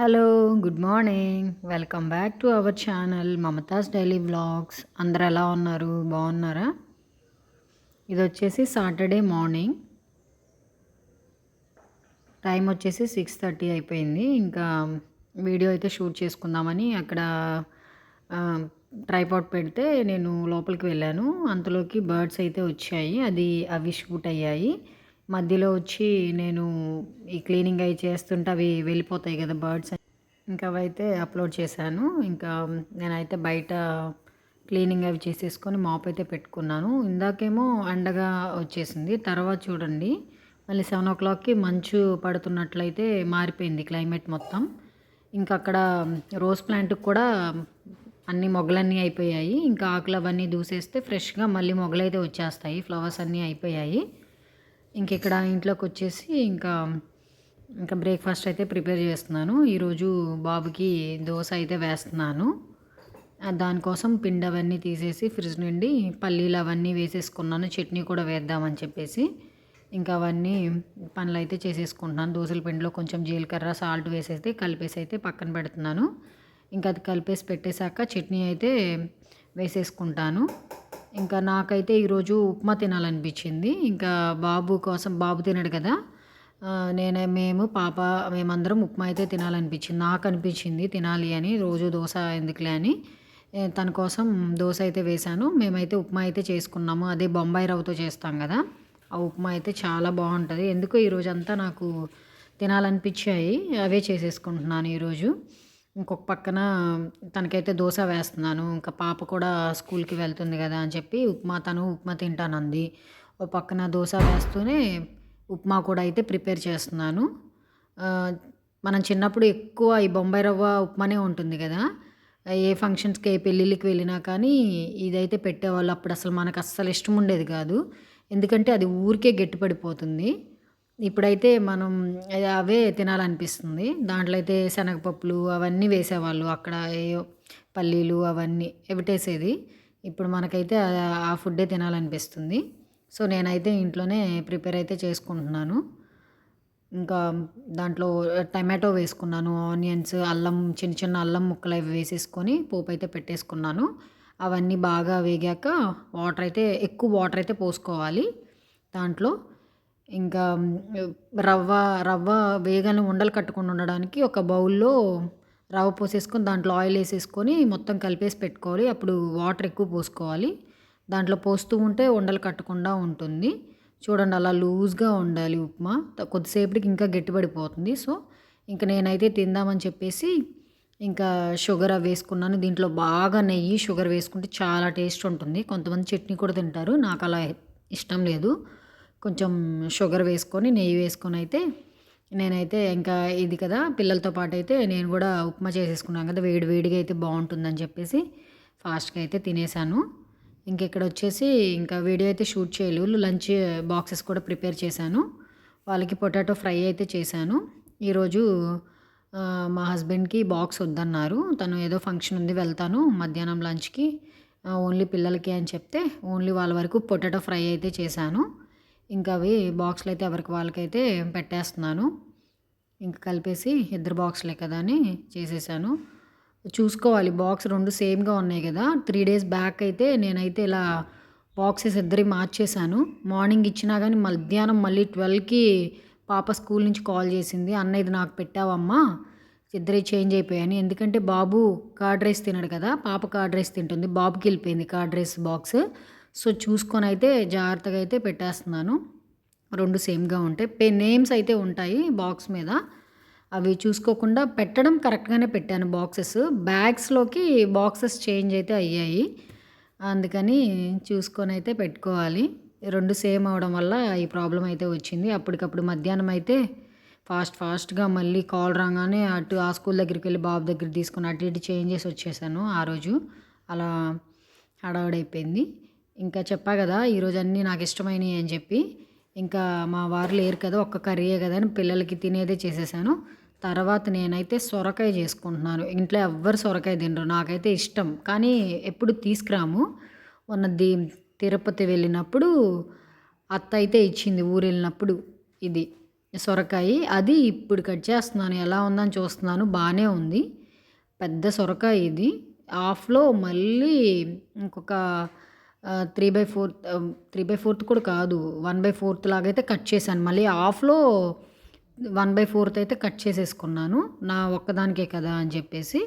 Hello good morning. Welcome back to our channel Mamata's daily vlogs. అందరు ఎలా ఉన్నారు? బాగున్నారా? ఇది వచ్చేసి సాటర్డే మార్నింగ్. టైం వచ్చేసి సిక్స్ థర్టీ అయిపోయింది. ఇంకా వీడియో అయితే షూట్ చేసుకుందామని అక్కడ ట్రైపాట్ పెడితే నేను లోపలికి వెళ్ళాను. అంతలోకి బర్డ్స్ అయితే వచ్చాయి. అది అవి షూట్ అయ్యాయి మధ్యలో వచ్చి నేను ఈ క్లీనింగ్ అవి చేస్తుంటే అవి వెళ్ళిపోతాయి కదా బర్డ్స్ ఇంకా అవైతే అప్లోడ్ చేశాను. ఇంకా నేనైతే బయట క్లీనింగ్ అవి చేసేసుకొని మాప్ అయితే పెట్టుకున్నాను. ఇందాకేమో అండగా వచ్చేసింది. తర్వాత చూడండి. మళ్ళీ సెవెన్ ఓ క్లాక్కి మంచు పడుతున్నట్లయితే మారిపోయింది క్లైమేట్ మొత్తం. ఇంకా అక్కడ రోజ్ ప్లాంట్కి కూడా అన్ని మొగ్గలన్నీ అయిపోయాయి. ఇంకా ఆకులు అవన్నీ దూసేస్తే ఫ్రెష్గా మళ్ళీ మొగ్గలైతే వచ్చేస్తాయి. ఫ్లవర్స్ అన్నీ అయిపోయాయి. ఇంక ఇక్కడ ఇంట్లోకి వచ్చేసి ఇంకా ఇంకా బ్రేక్ఫాస్ట్ అయితే ప్రిపేర్ చేస్తున్నాను. ఈరోజు బాబుకి దోశ అయితే వేస్తున్నాను. దానికోసం పిండి అవన్నీ తీసేసి ఫ్రిడ్జ్ నుండి పల్లీలు అవన్నీ వేసేసుకున్నాను. చట్నీ కూడా వేద్దామని చెప్పేసి. ఇంకా అవన్నీ పనులు అయితే చేసేసుకుంటున్నాను. దోశల పిండిలో కొంచెం జీలకర్ర సాల్ట్ వేసేసి కలిపేసి అయితే పక్కన పెడుతున్నాను. ఇంకా అది కలిపేసి పెట్టేశాక చట్నీ అయితే వేసేసుకుంటాను. ఇంకా నాకైతే ఈరోజు ఉప్మా తినాలనిపించింది. ఇంకా బాబు కోసం బాబు తినడు కదా. నేను మేము పాప మేమందరం ఉప్మా అయితే తినాలనిపించింది. నాకు అనిపించింది తినాలి అని. రోజు దోశ ఎందుకులే అని. తన కోసం దోశ అయితే వేశాను. మేమైతే ఉప్మా అయితే చేసుకున్నాము. అదే బొంబాయి రవ్వతో చేస్తాం కదా. ఆ ఉప్మా అయితే చాలా బాగుంటుంది. ఎందుకో ఈరోజు అంతా నాకు తినాలనిపించాయి. అవే చేసేసుకుంటున్నాను ఈరోజు. ఇంకొక పక్కన తనకైతే దోశ వేస్తున్నాను. ఇంకా పాప కూడా స్కూల్కి వెళ్తుంది కదా అని చెప్పి ఉప్మా తను ఉప్మా తింటానంది. ఒక పక్కన దోశ వేస్తూనే ఉప్మా కూడా అయితే ప్రిపేర్ చేస్తున్నాను. మనం చిన్నప్పుడు ఎక్కువ ఈ బొంబాయి రవ్వ ఉప్మానే ఉంటుంది కదా. ఏ ఫంక్షన్స్కి ఏ పెళ్ళిళ్ళకి వెళ్ళినా కానీ ఇదైతే పెట్టేవాళ్ళు. అప్పుడు అసలు మనకు అస్సలు ఇష్టం ఉండేది కాదు. ఎందుకంటే అది ఊరికే గట్టిపడిపోతుంది. ఇప్పుడైతే మనం అవే తినాలనిపిస్తుంది. దాంట్లో అయితే శనగపప్పులు అవన్నీ వేసేవాళ్ళు. అక్కడ పల్లీలు అవన్నీ ఎవిటేసేది. ఇప్పుడు మనకైతే ఆ ఫుడ్డే తినాలనిపిస్తుంది. సో నేనైతే ఇంట్లోనే ప్రిపేర్ అయితే చేసుకుంటున్నాను. ఇంకా దాంట్లో టమాటో వేసుకున్నాను ఆనియన్స్ అల్లం చిన్న చిన్న అల్లం ముక్కలు అవి వేసేసుకొని పోపు అయితే పెట్టేసుకున్నాను. అవన్నీ బాగా వేగాక వాటర్ అయితే ఎక్కువ వాటర్ అయితే పోసుకోవాలి దాంట్లో. ఇంకా రవ్వ రవ్వ వేగానే ఉండలు కట్టుకుని ఉండడానికి ఒక బౌల్లో రవ్వ పోసేసుకొని దాంట్లో ఆయిల్ వేసేసుకొని మొత్తం కలిపేసి పెట్టుకోవాలి. అప్పుడు వాటర్ ఎక్కువ పోసుకోవాలి. దాంట్లో పోస్తూ ఉంటే ఉండలు కట్టకుండా ఉంటుంది. చూడండి అలా లూజ్గా ఉండాలి ఉప్మా. కొద్దిసేపటికి ఇంకా గట్టిపడిపోతుంది. సో ఇంకా నేనైతే తిందామని చెప్పేసి ఇంకా షుగర్ అవి వేసుకున్నాను. దీంట్లో బాగా నెయ్యి షుగర్ వేసుకుంటే చాలా టేస్ట్ ఉంటుంది. కొంతమంది చట్నీ కూడా తింటారు. నాకు అలా ఇష్టం లేదు. కొంచెం షుగర్ వేసుకొని నెయ్యి వేసుకొని అయితే నేనైతే ఇంకా ఇది కదా పిల్లలతో పాటు అయితే నేను కూడా ఉప్మా చేసేసుకున్నాను కదా వేడి వేడిగా అయితే బాగుంటుందని చెప్పేసి ఫాస్ట్గా అయితే తినేసాను. ఇంక ఇక్కడ వచ్చేసి ఇంకా వీడియో అయితే షూట్ చేయలేదు లంచ్ బాక్సెస్ కూడా ప్రిపేర్ చేశాను. వాళ్ళకి పొటాటో ఫ్రై అయితే చేశాను. ఈరోజు మా హస్బెండ్కి బాక్స్ వద్దన్నారు. తను ఏదో ఫంక్షన్ ఉంది వెళ్తాను మధ్యాహ్నం లంచ్కి ఓన్లీ పిల్లలకి అని చెప్తే ఓన్లీ వాళ్ళ వరకు పొటాటో ఫ్రై అయితే చేశాను. ఇంకా అవి బాక్స్లు అయితే ఎవరికి వాళ్ళకైతే పెట్టేస్తున్నాను. ఇంకా కలిపేసి ఇద్దరు బాక్స్లే కదా అని చేసేసాను. చూసుకోవాలి బాక్స్ రెండు సేమ్గా ఉన్నాయి కదా. త్రీ డేస్ బ్యాక్ అయితే నేనైతే ఇలా బాక్సెస్ ఇద్దరి మార్చేశాను. మార్నింగ్ ఇచ్చినా కానీ మధ్యాహ్నం మళ్ళీ ట్వెల్వ్కి పాప స్కూల్ నుంచి కాల్ చేసింది అన్న ఇది నాకు పెట్టావమ్మా ఇద్దరే చేంజ్ అయిపోయాను ఎందుకంటే బాబు కార్డ్ రైస్ తినడు కదా పాప కార్డ్ రైస్ తింటుంది బాబుకి వెళ్ళిపోయింది కార్డ్ రైస్ బాక్స్. సో చూసుకొని అయితే జాగ్రత్తగా అయితే పెట్టేస్తున్నాను. రెండు సేమ్గా ఉంటాయి. పే నేమ్స్ అయితే ఉంటాయి బాక్స్ మీద. అవి చూసుకోకుండా పెట్టడం కరెక్ట్గానే పెట్టాను బాక్సెస్. బ్యాగ్స్లోకి బాక్సెస్ చేంజ్ అయితే అయ్యాయి. అందుకని చూసుకొని అయితే పెట్టుకోవాలి. రెండు సేమ్ అవడం వల్ల ఈ ప్రాబ్లం అయితే వచ్చింది. అప్పటికప్పుడు మధ్యాహ్నం అయితే ఫాస్ట్ ఫాస్ట్గా మళ్ళీ కాల్ రాగానే అటు ఆ స్కూల్ దగ్గరికి వెళ్ళి బాబు దగ్గర తీసుకుని అటు ఇటు చేంజ్ చేసి వచ్చేసాను ఆ రోజు. అలా హడావుడైపోయింది. ఇంకా చెప్పా కదా ఈరోజు అన్నీ నాకు ఇష్టమైనవి అని చెప్పి. ఇంకా మా వారు లేరు కదా ఒక్క కర్రీయే కదా అని పిల్లలకి తినేదే చేసేసాను. తర్వాత నేనైతే సొరకాయ చేసుకుంటున్నాను. ఇంట్లో ఎవ్వరు సొరకాయ తినరు నాకైతే ఇష్టం. కానీ ఎప్పుడు తీసుకురాము. ఉన్నది తిరుపతి వెళ్ళినప్పుడు అత్త అయితే ఇచ్చింది ఊరు వెళ్ళినప్పుడు ఇది సొరకాయ. అది ఇప్పుడు కట్ చేస్తున్నాను ఎలా ఉందని చూస్తున్నాను బాగానే ఉంది. పెద్ద సొరకాయ ఇది. హాఫ్లో మళ్ళీ ఇంకొక three by fourth three by fourth కూడా కాదు. వన్ బై ఫోర్త్ లాగా అయితే కట్ చేశాను. మళ్ళీ హాఫ్లో వన్ బై ఫోర్త్ అయితే కట్ చేసేసుకున్నాను. నా ఒక్కదానికే కదా అని చెప్పేసి.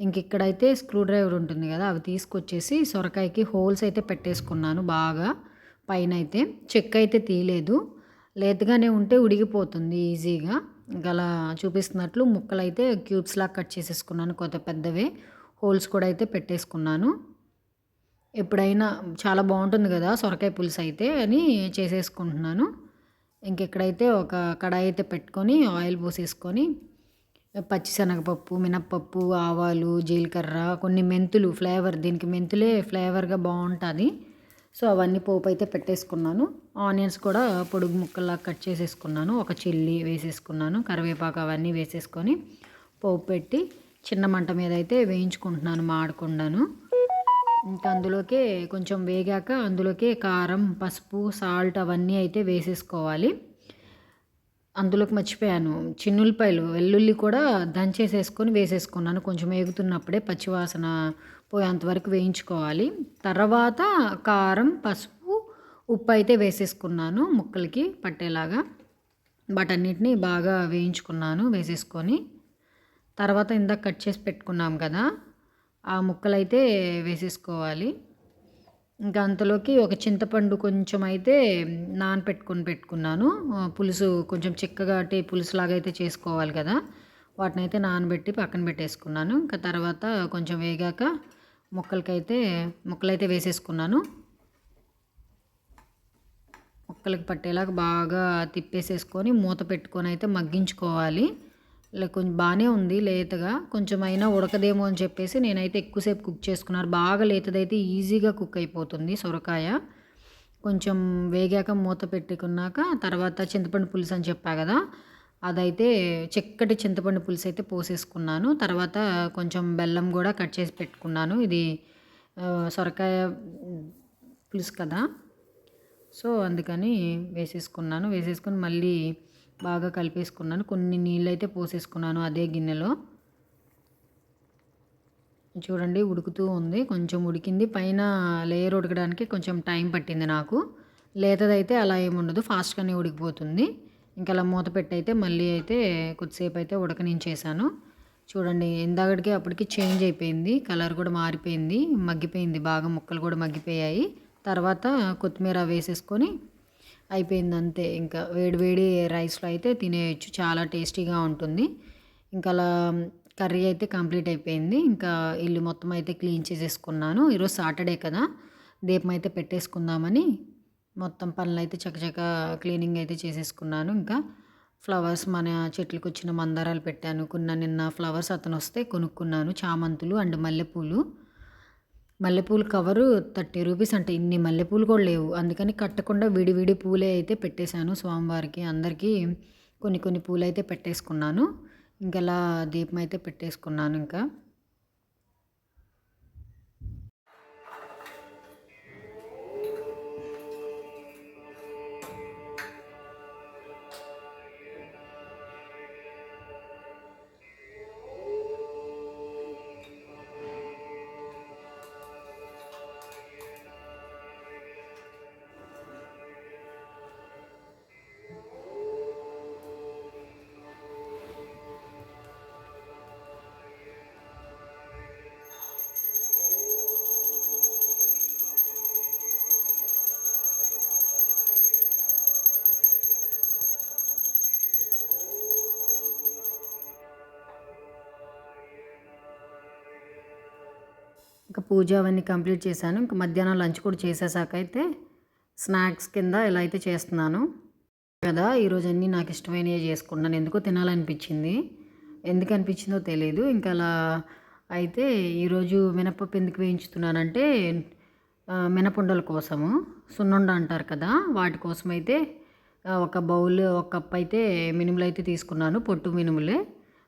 ఇంక ఇక్కడైతే స్క్రూ డ్రైవర్ ఉంటుంది కదా అవి తీసుకొచ్చేసి సొరకాయకి హోల్స్ అయితే పెట్టేసుకున్నాను బాగా. పైన అయితే చెక్ అయితే తీయలేదు. లేతగానే ఉంటే ఉడిగిపోతుంది ఈజీగా. గలా చూపిస్తున్నట్లు ముక్కలైతే అయితే క్యూబ్స్ లాగా కట్ చేసేసుకున్నాను కొత్త పెద్దవే. హోల్స్ కూడా అయితే పెట్టేసుకున్నాను. ఎప్పుడైనా చాలా బాగుంటుంది కదా సొరకాయ పులుసు అయితే అని చేసేసుకుంటున్నాను. ఇంకెక్కడైతే ఒక కడాయి అయితే పెట్టుకొని ఆయిల్ పోసేసుకొని పచ్చిశనగపప్పు మినప్పప్పు ఆవాలు జీలకర్ర కొన్ని మెంతులు ఫ్లేవర్ దీనికి మెంతులే ఫ్లేవర్గా బాగుంటుంది. సో అవన్నీ పోపు అయితే పెట్టేసుకున్నాను. ఆనియన్స్ కూడా పొడుగు ముక్కల్లా కట్ చేసేసుకున్నాను. ఒక చిల్లి వేసేసుకున్నాను. కరివేపాకు అవన్నీ వేసేసుకొని పోపు పెట్టి చిన్న మంట మీద అయితే వేయించుకుంటున్నాను మాడకుండాను ఇంకా అందులోకే కొంచెం వేగాక అందులోకే కారం పసుపు సాల్ట్ అవన్నీ అయితే వేసేసుకోవాలి. అందులోకి మర్చిపోయాను. చిన్నులపాయలు వెల్లుల్లి కూడా దంచేసేసుకొని వేసేసుకున్నాను. కొంచెం వేగుతున్నప్పుడే పచ్చివాసన పోయేంతవరకు వేయించుకోవాలి. తర్వాత కారం పసుపు ఉప్పు అయితే వేసేసుకున్నాను ముక్కలకి పట్టేలాగా. వాటన్నిటిని బాగా వేయించుకున్నాను వేసేసుకొని. తర్వాత ఇందాక కట్ చేసి పెట్టుకున్నాం కదా ఆ ముక్కలైతే వేసేసుకోవాలి. ఇంకా అంతలోకి ఒక చింతపండు కొంచెం అయితే నానపెట్టుకొని పెట్టుకున్నాను. పులుసు కొంచెం చిక్కగా అంటే పులుసు లాగా అయితే చేసుకోవాలి కదా. వాటిని అయితే నానబెట్టి పక్కన పెట్టేసుకున్నాను. ఇంకా తర్వాత కొంచెం వేగాక ముక్కలకైతే ముక్కలైతే వేసేసుకున్నాను. ముక్కలకి పట్టేలాగా బాగా తిప్పేసేసుకొని మూత పెట్టుకొని అయితే మగ్గించుకోవాలి. కొంచెం బాగానే ఉంది లేతగా. కొంచెం అయినా ఉడకదేమో అని చెప్పేసి నేనైతే ఎక్కువసేపు కుక్ చేసుకున్నారు బాగా లేతదైతే ఈజీగా కుక్ అయిపోతుంది సొరకాయ. కొంచెం వేగాక మూత పెట్టుకున్నాక తర్వాత చింతపండు పులుసు అని చెప్పా కదా అదైతే చిక్కటి చింతపండు పులుసు అయితే పోసేసుకున్నాను. తర్వాత కొంచెం బెల్లం కూడా కట్ చేసి పెట్టుకున్నాను. ఇది సొరకాయ పులుసు కదా. సో అందుకని వేసేసుకున్నాను. వేసేసుకొని మళ్ళీ బాగా కలిపేసుకున్నాను. కొన్ని నీళ్ళు అయితే పోసేసుకున్నాను అదే గిన్నెలో. చూడండి ఉడుకుతూ ఉంది. కొంచెం ఉడికింది. పైన లేయర్ ఉడకడానికి కొంచెం టైం పట్టింది నాకు. లేతదైతే అలా ఏముండదు ఫాస్ట్గానే ఉడికిపోతుంది. ఇంకా అలా మూత పెట్టయితే మళ్ళీ అయితే కొద్దిసేపు అయితే ఉడకనించేసాను చూడండి ఇందాకటికి అప్పటికి చేంజ్ అయిపోయింది. కలర్ కూడా మారిపోయింది. మగ్గిపోయింది. బాగా ముక్కలు కూడా మగ్గిపోయాయి. తర్వాత కొత్తిమీర వేసేసుకొని అయిపోయింది అంతే ఇంకా వేడివేడి రైస్లో అయితే తినేయచ్చు. చాలా టేస్టీగా ఉంటుంది. ఇంకా అలా కర్రీ అయితే కంప్లీట్ అయిపోయింది. ఇంకా ఇల్లు మొత్తం అయితే క్లీన్ చేసేసుకున్నాను. ఈరోజు సాటర్డే కదా. దీపం అయితే పెట్టేసుకుందామని మొత్తం పనులు అయితే చకచక క్లీనింగ్ అయితే చేసేసుకున్నాను. ఇంకా ఫ్లవర్స్ మన చెట్లకు వచ్చిన మందారాలు పెట్టాను. కొన్న నిన్న ఫ్లవర్స్ అతను వస్తే కొనుక్కున్నాను. చామంతులు అండ్ మల్లెపూలు. మల్లెపూలు కవరు థర్టీ రూపీస్ అంటే. ఇన్ని మల్లెపూలు కూడా లేవు. అందుకని కట్టకుండా విడివిడి పూలే అయితే పెట్టేశాను స్వామివారికి. అందరికీ కొన్ని కొన్ని పూలు అయితే పెట్టేసుకున్నాను. ఇంకలా దీపం అయితే పెట్టేసుకున్నాను ఇంకా. ఇంకా పూజ అవన్నీ కంప్లీట్ చేశాను. ఇంకా మధ్యాహ్నం లంచ్ కూడా చేసేసాక అయితే స్నాక్స్ కింద ఇలా అయితే చేస్తున్నాను. కదా ఈరోజు అన్నీ నాకు ఇష్టమైనవి చేసుకున్నాను ఎందుకో తినాలనిపించింది. ఎందుకు అనిపించిందో తెలియదు ఇంకా అలా అయితే ఈరోజు మినపప్పు ఎందుకు వేయించుతున్నానంటే మినపుండల కోసము. సున్నుండ అంటారు కదా వాటి కోసం అయితే ఒక బౌల్ ఒక కప్ అయితే మినుములు అయితే తీసుకున్నాను. పొట్టు మినుములే.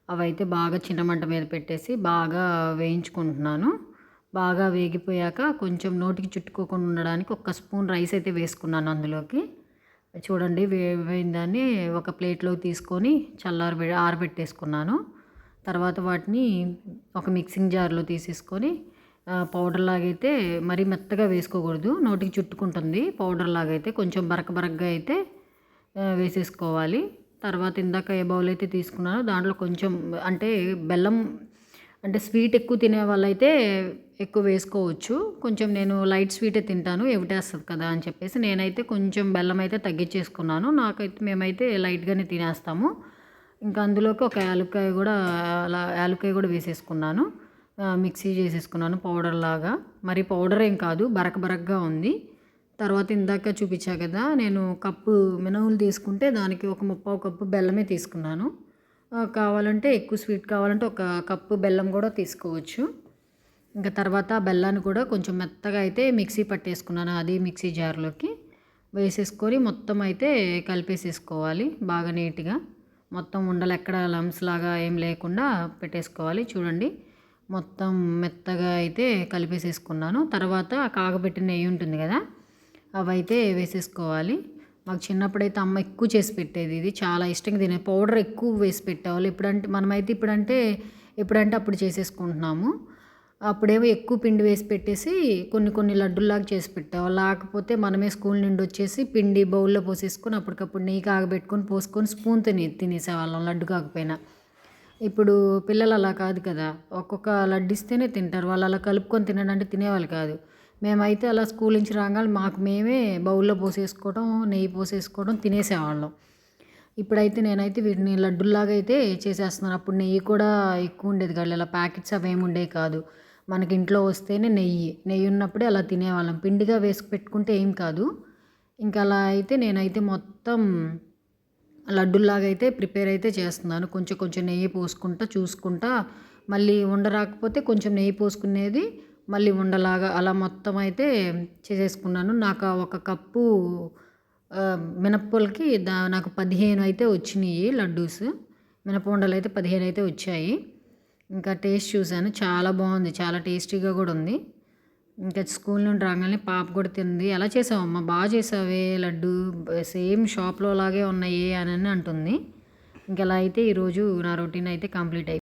అవి అయితే బాగా చిన్న మంట మీద పెట్టేసి బాగా వేయించుకుంటున్నాను. బాగా వేగిపోయాక కొంచెం నోటికి చుట్టుకోకుండా ఉండడానికి ఒక స్పూన్ రైస్ అయితే వేసుకున్నాను అందులోకి. చూడండి వేగిపోయిన దాన్ని ఒక ప్లేట్లో తీసుకొని చల్లారి ఆరబెట్టేసుకున్నాను. తర్వాత వాటిని ఒక మిక్సింగ్ జార్లో తీసేసుకొని పౌడర్ లాగైతే మరీ మెత్తగా వేసుకోకూడదు. నోటికి చుట్టుకుంటుంది. పౌడర్ లాగైతే కొంచెం బరక బరకగా అయితే వేసేసుకోవాలి. తర్వాత ఇందాక ఏ బౌల్ అయితే తీసుకున్నానో దాంట్లో కొంచెం అంటే బెల్లం అంటే స్వీట్ ఎక్కువ తినే వాళ్ళైతే ఎక్కువ వేసుకోవచ్చు. కొంచెం నేను లైట్ స్వీటే తింటాను ఎవిటేస్తుంది కదా అని చెప్పేసి నేనైతే కొంచెం బెల్లం అయితే తగ్గించేసుకున్నాను. నాకైతే మేమైతే లైట్గానే తినేస్తాము. ఇంకా అందులోకి ఒక యాలక్కాయ కూడా అలా యాలక్కాయ కూడా వేసేసుకున్నాను. మిక్సీ చేసేసుకున్నాను పౌడర్ లాగా. మరి పౌడర్ ఏం కాదు బరక బరకగా ఉంది. తర్వాత ఇందాక చూపించా కదా నేను కప్పు మినవులు తీసుకుంటే దానికి ఒక ముప్పావు కప్పు బెల్లమే తీసుకున్నాను. కావాలంటే ఎక్కువ స్వీట్ కావాలంటే ఒక కప్పు బెల్లం కూడా తీసుకోవచ్చు. ఇంకా తర్వాత బెల్లాన్ని కూడా కొంచెం మెత్తగా అయితే మిక్సీ పట్టేసుకున్నాను అది మిక్సీ జార్లోకి. వేసేసుకొని మొత్తం అయితే కలిపేసేసుకోవాలి బాగా నీట్గా. మొత్తం ఉండలు ఎక్కడ లమ్స్ లాగా ఏం లేకుండా పెట్టేసుకోవాలి. చూడండి మొత్తం మెత్తగా అయితే కలిపేసేసుకున్నాను. తర్వాత కాగబెట్టిన నెయ్యి ఉంటుంది కదా అవైతే వేసేసుకోవాలి. మాకు చిన్నప్పుడైతే అమ్మ ఎక్కువ చేసి పెట్టేది ఇది. చాలా ఇష్టంగా తినే పౌడర్ ఎక్కువ వేసి పెట్టేవాళ్ళు. ఇప్పుడంటే మనమైతే ఇప్పుడంటే ఎప్పుడంటే అప్పుడు చేసేసుకుంటున్నాము. అప్పుడేమో ఎక్కువ పిండి వేసి పెట్టేసి కొన్ని కొన్ని లడ్డుల్లాగా చేసి పెట్టేవాళ్ళు. లేకపోతే మనమే స్కూల్ నుండి వచ్చేసి పిండి బౌల్లో పోసేసుకొని అప్పటికప్పుడు నెయ్యి కాగబెట్టుకొని పోసుకొని స్పూన్ తిని తినేసేవాళ్ళం లడ్డు కాకపోయినా. ఇప్పుడు పిల్లలు అలా కాదు కదా. ఒక్కొక్క లడ్డు ఇస్తేనే తింటారు. వాళ్ళు అలా కలుపుకొని తినడంటే తినేవాళ్ళు కాదు. మేమైతే అలా స్కూల్ నుంచి రాగానే మాకు మేమే బౌల్లో పోసేసుకోవడం నెయ్యి పోసేసుకోవడం తినేసేవాళ్ళం. ఇప్పుడైతే నేనైతే వీటిని లడ్డుల్లాగా అయితే చేసేస్తున్నాను. అప్పుడు నెయ్యి కూడా ఎక్కువ ఉండేది కాదు. ఇలా ప్యాకెట్స్ అవి ఏమి ఉండేవి కాదు. మనకి ఇంట్లో వస్తేనే నెయ్యి. నెయ్యి ఉన్నప్పుడే అలా తినేవాళ్ళం. పిండిగా వేసి పెట్టుకుంటే ఏం కాదు. ఇంకా అలా అయితే నేనైతే మొత్తం లడ్డుల్లాగా అయితే ప్రిపేర్ అయితే చేస్తున్నాను. కొంచెం కొంచెం నెయ్యి పోసుకుంటా చూసుకుంటా. మళ్ళీ ఉండరాకపోతే కొంచెం నెయ్యి పోసుకునేది మళ్ళీ ఉండలాగా అలా మొత్తం అయితే చేసేసుకున్నాను. నాకు ఒక కప్పు మినప్పలకి దా నాకు పదిహేను అయితే వచ్చినాయి లడ్డూస్. మినప ఉండలు అయితే పదిహేను అయితే వచ్చాయి. ఇంకా టేస్ట్ చూశాను. చాలా బాగుంది. చాలా టేస్టీగా కూడా ఉంది. ఇంకా స్కూల్ నుండి రాగానే పాప కూడా తింది. ఎలా చేసావమ్మా బాగా చేసావే లడ్డు? సేమ్ షాప్లో లాగే ఉన్నాయి అని అంటుంది. ఇంకెలా అయితే ఈరోజు నా రొటీన్ అయితే కంప్లీట్ అయిపోయింది